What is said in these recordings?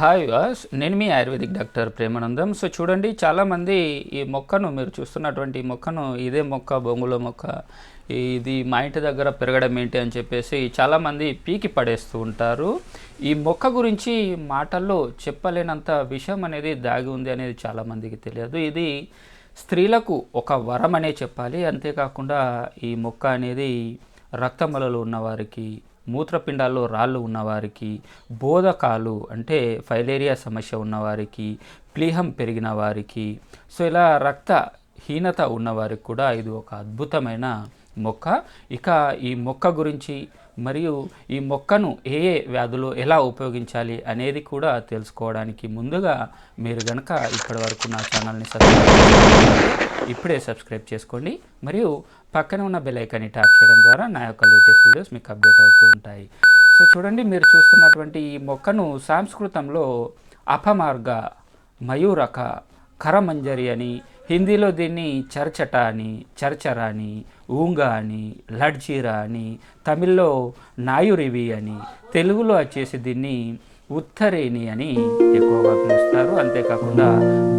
Hi వాస్ నేను మీ ఆయుర్వేదిక్ డాక్టర్ ప్రేమానందం. సో చూడండి చాలామంది ఈ మొక్కను మీరు చూస్తున్నటువంటి మొక్కను ఇదే మొక్క బొంగుల మొక్క ఇది మా ఇంటి దగ్గర పెరగడం ఏంటి అని చెప్పేసి చాలామంది పీకి పడేస్తూ ఉంటారు. ఈ మొక్క గురించి మాటల్లో చెప్పలేనంత విషయం అనేది దాగి ఉంది అనేది చాలామందికి తెలియదు. ఇది స్త్రీలకు ఒక వరం అనే చెప్పాలి. అంతేకాకుండా ఈ మొక్క అనేది రక్తమలలు ఉన్నవారికి మూత్రపిండాల్లో రాళ్ళు ఉన్నవారికి బోధకాలు అంటే ఫైలేరియా సమస్య ఉన్నవారికి ప్లీహం పెరిగిన వారికి సో ఇలా రక్త హీనత ఉన్నవారికి కూడా ఇది ఒక అద్భుతమైన మొక్క. ఇక ఈ మొక్క గురించి మరియు ఈ మొక్కను ఏ ఏ వ్యాధులు ఎలా ఉపయోగించాలి అనేది కూడా తెలుసుకోవడానికి ముందుగా మీరు గనక ఇప్పటి వరకు నా ఛానల్ని సబ్స్క్రైబ్ ఇప్పుడే సబ్స్క్రైబ్ చేసుకోండి. మరియు పక్కన ఉన్న బెల్ ఐకాన్ని ట్యాప్ చేయడం ద్వారా నా యొక్క లేటెస్ట్ వీడియోస్ మీకు అప్డేట్ అవుతూ ఉంటాయి. సో చూడండి మీరు చూస్తున్నటువంటి ఈ మొక్కను సంస్కృతంలో అపమార్గ మయూరక కరమంజరి అని హిందీలో దీన్ని చర్చట అని చర్చర అని ఊంగ అని లడ్జీరా అని తమిళ్ళో నాయురివి అని తెలుగులో వచ్చేసి దీన్ని ఉత్తరేణి అని ఎక్కువగా పిలుస్తారు. అంతేకాకుండా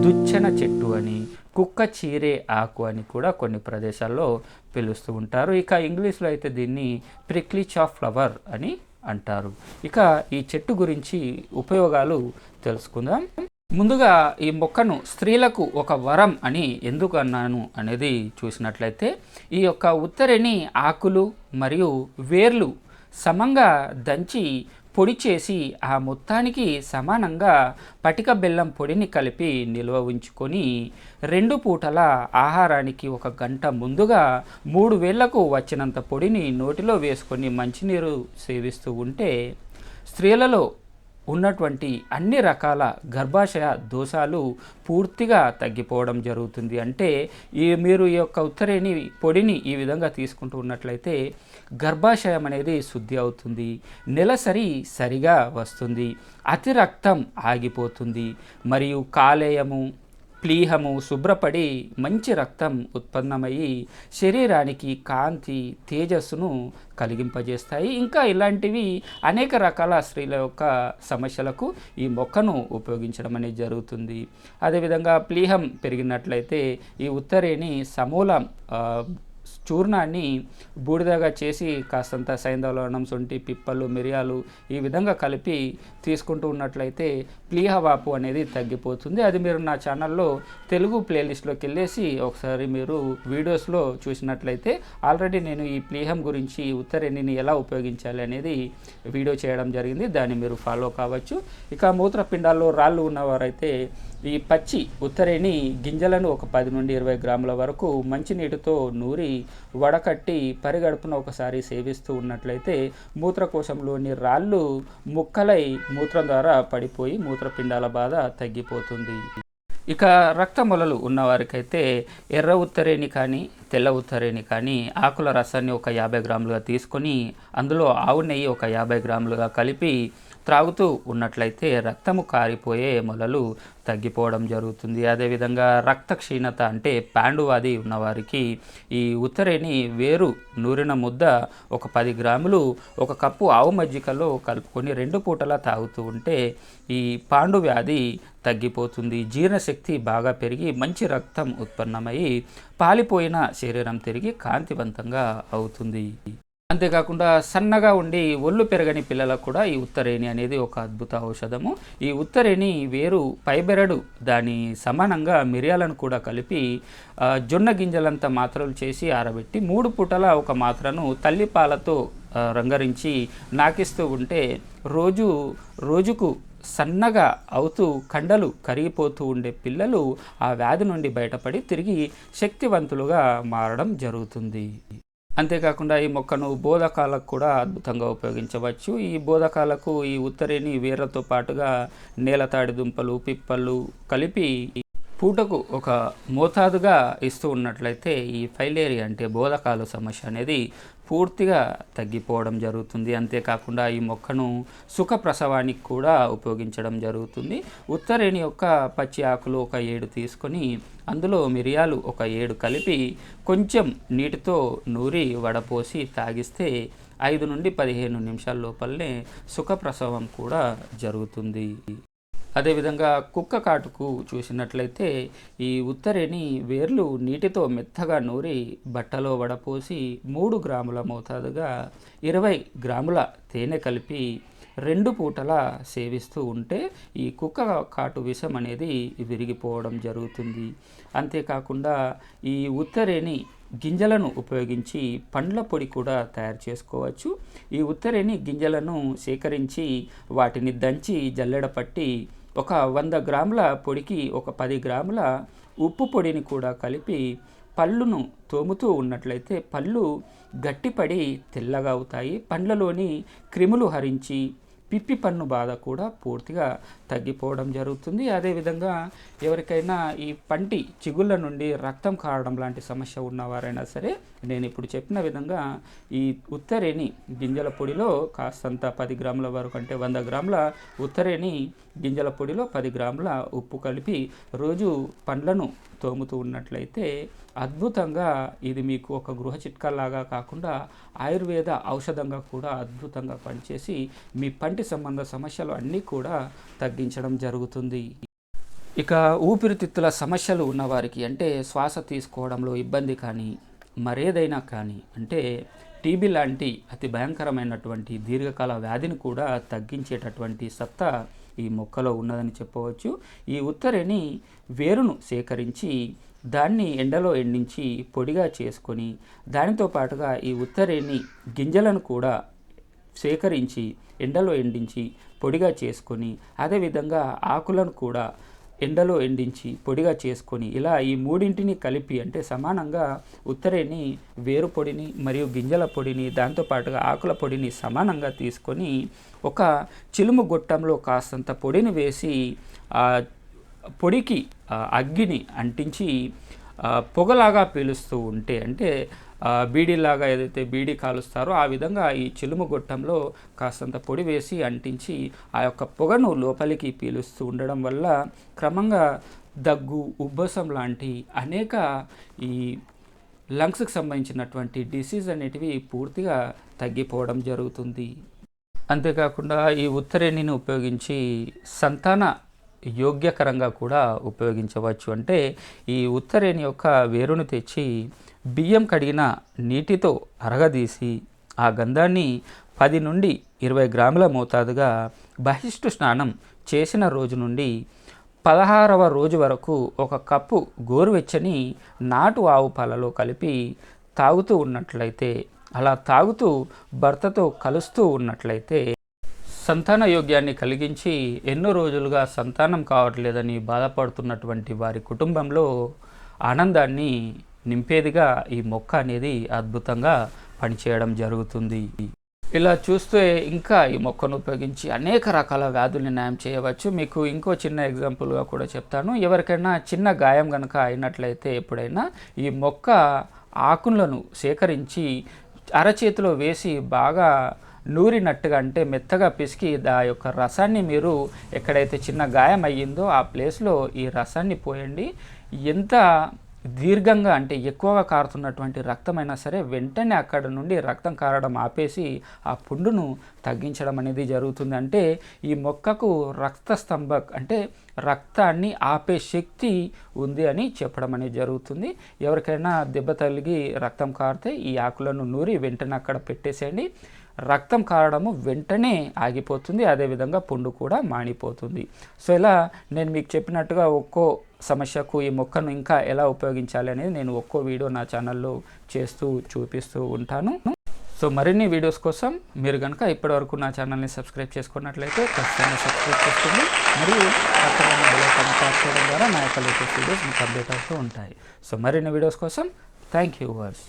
దుచ్చన చెట్టు అని కుక్క చీరే ఆకు అని కూడా కొన్ని ప్రదేశాల్లో పిలుస్తూ ఉంటారు. ఇక ఇంగ్లీష్లో అయితే దీన్ని ప్రిక్లీచ్ ఆఫ్ ఫ్లవర్ అని అంటారు. ఇక ఈ చెట్టు గురించి ఉపయోగాలు తెలుసుకుందాం. ముందుగా ఈ మొక్కను స్త్రీలకు ఒక వరం అని ఎందుకు అన్నాను అనేది చూసినట్లయితే ఈ యొక్క ఉత్తరిని ఆకులు మరియు వేర్లు సమంగా దంచి పొడి చేసి ఆ మొత్తానికి సమానంగా పటిక బెల్లం పొడిని కలిపి నిల్వ ఉంచుకొని రెండు పూటల ఆహారానికి ఒక గంట ముందుగా మూడు వేళ్ళకు వచ్చినంత పొడిని నోటిలో వేసుకొని మంచినీరు సేవిస్తూ ఉంటే స్త్రీలలో ఉన్నటువంటి అన్ని రకాల గర్భాశయ దోషాలు పూర్తిగా తగ్గిపోవడం జరుగుతుంది. అంటే ఈ మీరు ఈ యొక్క ఉత్తరేని పొడిని ఈ విధంగా తీసుకుంటూ ఉన్నట్లయితే గర్భాశయం అనేది శుద్ధి అవుతుంది. నెలసరి సరిగా వస్తుంది. అతి రక్తం ఆగిపోతుంది. మరియు కాలేయము ప్లీహము శుభ్రపడి మంచి రక్తం ఉత్పన్నమయ్యి శరీరానికి కాంతి తేజస్సును కలిగింపజేస్తాయి. ఇంకా ఇలాంటివి అనేక రకాల స్త్రీల యొక్క సమస్యలకు ఈ మొక్కను ఉపయోగించడం అనేది జరుగుతుంది. అదేవిధంగా ప్లీహం పెరిగినట్లయితే ఈ ఉత్తరేణి సమూలం చూర్ణాన్ని బూడిదగా చేసి కాస్తంత సైంధవలవనం శొంఠి పిప్పలు మిరియాలు ఈ విధంగా కలిపి తీసుకుంటూ ఉన్నట్లయితే ప్లీహవాపు అనేది తగ్గిపోతుంది. అది మీరు నా ఛానల్లో తెలుగు ప్లేలిస్ట్లోకి వెళ్ళేసి ఒకసారి మీరు వీడియోస్లో చూసినట్లయితే ఆల్రెడీ నేను ఈ ప్లీహం గురించి ఉత్తరేణిని ఎలా ఉపయోగించాలి అనేది వీడియో చేయడం జరిగింది. దాన్ని మీరు ఫాలో కావచ్చు. ఇక మూత్రపిండాల్లో రాళ్ళు ఉన్నవారైతే ఈ పచ్చి ఉత్తరేణి గింజలను ఒక పది నుండి ఇరవై గ్రాముల వరకు మంచినీటితో నూరి వడకట్టి పరిగడుపున ఒకసారి సేవిస్తూ ఉన్నట్లయితే మూత్రకోశంలోని రాళ్ళు ముక్కలై మూత్రం ద్వారా పడిపోయి మూత్రపిండాల బాధ తగ్గిపోతుంది. ఇక రక్తమొలలు ఉన్నవారికైతే ఎర్ర ఉత్తరేణి కానీ తెల్ల ఉత్తరేణి కానీ ఆకుల రసాన్ని ఒక యాభై గ్రాములుగా తీసుకొని అందులో ఆవు నెయ్యి ఒక యాభై గ్రాములుగా కలిపి త్రాగుతూ ఉన్నట్లయితే రక్తము కారిపోయే మొలలు తగ్గిపోవడం జరుగుతుంది. అదేవిధంగా రక్త క్షీణత అంటే పాండువాది ఉన్నవారికి ఈ ఉత్తరేని వేరు నూరిన ముద్ద ఒక పది గ్రాములు ఒక కప్పు ఆవు మజ్జికలో కలుపుకొని రెండు పూటలా తాగుతూ ఉంటే ఈ పాండు వ్యాధి తగ్గిపోతుంది. జీర్ణశక్తి బాగా పెరిగి మంచి రక్తం ఉత్పన్నమై పాలిపోయిన శరీరం తిరిగి కాంతివంతంగా అవుతుంది. అంతేకాకుండా సన్నగా ఉండి ఒళ్ళు పెరగని పిల్లలకు కూడా ఈ ఉత్తరేణి అనేది ఒక అద్భుత ఔషధము. ఈ ఉత్తరేణి వేరు పైబెరడు దాని సమానంగా మిరియాలను కూడా కలిపి జొన్న గింజలంత మాత్రలు చేసి ఆరబెట్టి మూడు పూటల ఒక మాత్రను తల్లిపాలతో రంగరించి నాకిస్తూ ఉంటే రోజు రోజుకు సన్నగా అవుతూ కండలు కరిగిపోతూ ఉండే పిల్లలు ఆ వ్యాధి నుండి బయటపడి తిరిగి శక్తివంతులుగా మారడం జరుగుతుంది. అంతేకాకుండా ఈ మొక్కను బోధకాలకు కూడా అద్భుతంగా ఉపయోగించవచ్చు. ఈ బోధకాలకు ఈ ఉత్తరేని వేర్లతో పాటుగా నేలతాడి దుంపలు పిప్పలు కలిపి పూటకు ఒక మోతాదుగా ఇస్తూ ఉన్నట్లయితే ఈ ఫైలేరియా అంటే బోధకాలు సమస్య అనేది పూర్తిగా తగ్గిపోవడం జరుగుతుంది. అంతేకాకుండా ఈ మొక్కను సుఖ ప్రసవానికి కూడా ఉపయోగించడం జరుగుతుంది. ఉత్తరేణి యొక్క పచ్చి ఆకులు ఒక ఏడు తీసుకొని అందులో మిరియాలు ఒక ఏడు కలిపి కొంచెం నీటితో నూరి వడపోసి తాగిస్తే ఐదు నుండి పదిహేను నిమిషాల లోపలనే సుఖ ప్రసవం కూడా జరుగుతుంది. అదేవిధంగా కుక్క కాటుకు చూసినట్లయితే ఈ ఉత్తరేని వేర్లు నీటితో మెత్తగా నూరి బట్టలో వడపోసి మూడు గ్రాముల మోతాదుగా ఇరవై గ్రాముల తేనె కలిపి రెండు పూటల సేవిస్తూ ఉంటే ఈ కుక్క కాటు విషం అనేది విరిగిపోవడం జరుగుతుంది. అంతేకాకుండా ఈ ఉత్తరేని గింజలను ఉపయోగించి పండ్ల పొడి కూడా తయారు చేసుకోవచ్చు. ఈ ఉత్తరేని గింజలను సేకరించి వాటిని దంచి జల్లెడ పట్టి ఒక వంద గ్రాముల పొడికి ఒక పది గ్రాముల ఉప్పు పొడిని కూడా కలిపి పళ్ళును తోముతూ ఉన్నట్లయితే పళ్ళు గట్టిపడి తెల్లగా అవుతాయి. పండ్లలోని క్రిములు హరించి పిప్పి పన్ను బాధ కూడా పూర్తిగా తగ్గిపోవడం జరుగుతుంది. అదేవిధంగా ఎవరికైనా ఈ పంటి చిగుళ్ళ నుండి రక్తం కారడం లాంటి సమస్య ఉన్నవారైనా సరే నేను ఇప్పుడు చెప్పిన విధంగా ఈ ఉత్తరేణి గింజల పొడిలో కాస్తంత పది గ్రాముల వరకు అంటే వంద గ్రాముల ఉత్తరేణి గింజల పొడిలో పది గ్రాముల ఉప్పు కలిపి రోజు పండ్లను తోముతూ ఉన్నట్లయితే అద్భుతంగా ఇది మీకు ఒక గృహ చిట్కాలాగా కాకుండా ఆయుర్వేద ఔషధంగా కూడా అద్భుతంగా పనిచేసి మీ పంటి సంబంధ సమస్యలు అన్నీ కూడా తగ్గించడం జరుగుతుంది. ఇక ఊపిరితిత్తుల సమస్యలు ఉన్నవారికి అంటే శ్వాస తీసుకోవడంలో ఇబ్బంది కానీ మరేదైనా కానీ అంటే టీబీ లాంటి అతి భయంకరమైనటువంటి దీర్ఘకాల వ్యాధిని కూడా తగ్గించేటటువంటి సత్తా ఈ మొక్కలో ఉన్నదని చెప్పవచ్చు. ఈ ఉత్తరేని వేరును సేకరించి దాన్ని ఎండలో ఎండించి పొడిగా చేసుకొని దానితో పాటుగా ఈ ఉత్తరేని గింజలను కూడా సేకరించి ఎండలో ఎండించి పొడిగా చేసుకొని అదేవిధంగా ఆకులను కూడా ఎండలో ఎండించి పొడిగా చేసుకొని ఇలా ఈ మూడింటిని కలిపి అంటే సమానంగా ఉత్తరేని వేరు పొడిని మరియు గింజల పొడిని దాంతోపాటుగా ఆకుల పొడిని సమానంగా తీసుకొని ఒక చిలుము గొట్టంలో కాస్తంత పొడిని వేసి ఆ పొడికి అగ్గిని అంటించి పొగలాగా పీలుస్తూ ఉంటే అంటే బీడీలాగా ఏదైతే బీడీ కాలుస్తారో ఆ విధంగా ఈ చిలుము గొట్టంలో కాస్తంత పొడి వేసి అంటించి ఆ యొక్క పొగను లోపలికి పీలుస్తూ ఉండడం వల్ల క్రమంగా దగ్గు ఉబ్బసం లాంటి అనేక ఈ లంగ్స్కి సంబంధించినటువంటి డిసీజ్ అనేటివి పూర్తిగా తగ్గిపోవడం జరుగుతుంది. అంతేకాకుండా ఈ ఉత్తరేణిని ఉపయోగించి సంతాన యోగ్యకరంగా కూడా ఉపయోగించవచ్చు. అంటే ఈ ఉత్తరేణి యొక్క వేరును తెచ్చి బియ్యం కడిగిన నీటితో అరగదీసి ఆ గంధాన్ని పది నుండి ఇరవై గ్రాముల మోతాదుగా బహిష్టు స్నానం చేసిన రోజు నుండి పదహారవ రోజు వరకు ఒక కప్పు గోరువెచ్చని నాటు ఆవు పాలలో కలిపి తాగుతూ ఉన్నట్లయితే అలా తాగుతూ భర్తతో కలుస్తూ ఉన్నట్లయితే సంతాన యోగ్యాన్ని కలిగించి ఎన్నో రోజులుగా సంతానం కావట్లేదని బాధపడుతున్నటువంటి వారి కుటుంబంలో ఆనందాన్ని నింపేదిగా ఈ మొక్క అనేది అద్భుతంగా పనిచేయడం జరుగుతుంది. ఇలా చూస్తే ఇంకా ఈ మొక్కను ఉపయోగించి అనేక రకాల వ్యాధుల్ని న్యాయం చేయవచ్చు. మీకు ఇంకో చిన్న ఎగ్జాంపుల్గా కూడా చెప్తాను. ఎవరికైనా చిన్న గాయం కనుక అయినట్లయితే ఎప్పుడైనా ఈ మొక్క ఆకులను సేకరించి అరచేతిలో వేసి బాగా నూరినట్టుగా అంటే మెత్తగా పిసికి దా యొక్క రసాన్ని మీరు ఎక్కడైతే చిన్న గాయం అయ్యిందో ఆ ప్లేస్లో ఈ రసాన్ని పోయండి. ఎంత దీర్ఘంగా అంటే ఎక్కువగా కారుతున్నటువంటి రక్తమైనా సరే వెంటనే అక్కడ నుండి రక్తం కారడం ఆపేసి ఆ పుండును తగ్గించడం అనేది జరుగుతుంది. అంటే ఈ మొక్కకు రక్త స్తంభ అంటే రక్తాన్ని ఆపే శక్తి ఉంది అని చెప్పడం అనేది జరుగుతుంది. ఎవరికైనా దెబ్బ తగిలి రక్తం కారితే ఈ ఆకులను నూరి వెంటనే అక్కడ పెట్టేసేయండి. రక్తం కారడము వెంటనే ఆగిపోతుంది అదేవిధంగా పుండు కూడా మానిపోతుంది. సో ఇలా నేను మీకు చెప్పినట్టుగా ఒక్కో సమస్యకు ఈ మొక్కను ఇంకా ఎలా ఉపయోగించాలి అనేది నేను ఒక్కో వీడియో నా ఛానల్లో చేస్తూ చూపిస్తూ ఉంటాను. సో మరిన్ని వీడియోస్ కోసం మీరు కనుక ఇప్పటివరకు నా ఛానల్ని సబ్స్క్రైబ్ చేసుకున్నట్లయితే ఖచ్చితంగా సబ్స్క్రైబ్ చేసుకోండి. మరియు పక్కన ట్యాప్ చేయడం ద్వారా నా యొక్క లేటెస్ట్ వీడియోస్ మీకు అప్డేట్ అవుతూ ఉంటాయి. సో మరిన్ని వీడియోస్ కోసం థ్యాంక్ యూ వర్స్